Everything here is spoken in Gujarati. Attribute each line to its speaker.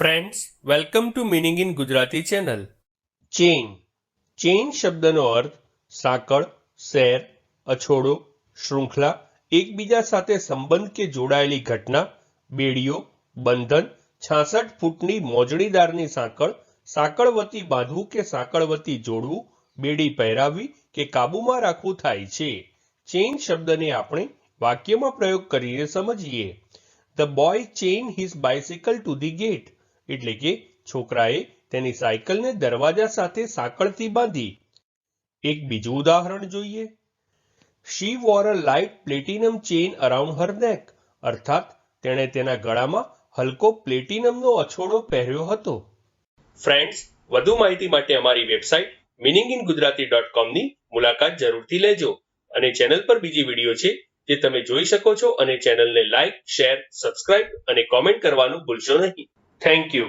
Speaker 1: Friends welcome to meaning in Gujarati channel chain chain શબ્દનો અર્થ સાંકળ, શેર, અછોડો, શૃંખલા, એકબીજા સાથે સંબંધ કે જોડાયેલી ઘટના, બેડીઓ, બંધન, છાસઠ ફૂટની મોજણીદારની સાંકળ, સાંકળવતી બાંધવું કે સાંકળવતી જોડવું, બેડી પહેરાવવી કે કાબૂમાં રાખવું થાય છે. ચેઇન શબ્દને આપણે વાક્યમાં પ્રયોગ કરીને સમજીએ. The boy chain his bicycle to the gate એટલે કે છોકરાએ તેની સાયકલને દરવાજા સાથે સાંકળથી બાંધી. એક બીજું ઉદાહરણ જોઈએ. She wore a light platinum chain around her neck અર્થાત, તેણે તેના ગળામાં હલકો પ્લેટિનમનો અછોડો પહેર્યો હતો. ફ્રેન્ડ્સ વધુ માહિતી માટે અમારી website meaning in Gujarati dot કોમની મુલાકાત જરૂરથી લેજો. અને ચેનલ પર બીજી વીડિયો છે જે તમે જોઈ શકો છો અને ચેનલને લાઇક શેર સબસ્ક્રાઇબ અને કોમેન્ટ કરવાનું ભૂલશો નહીં. Thank you.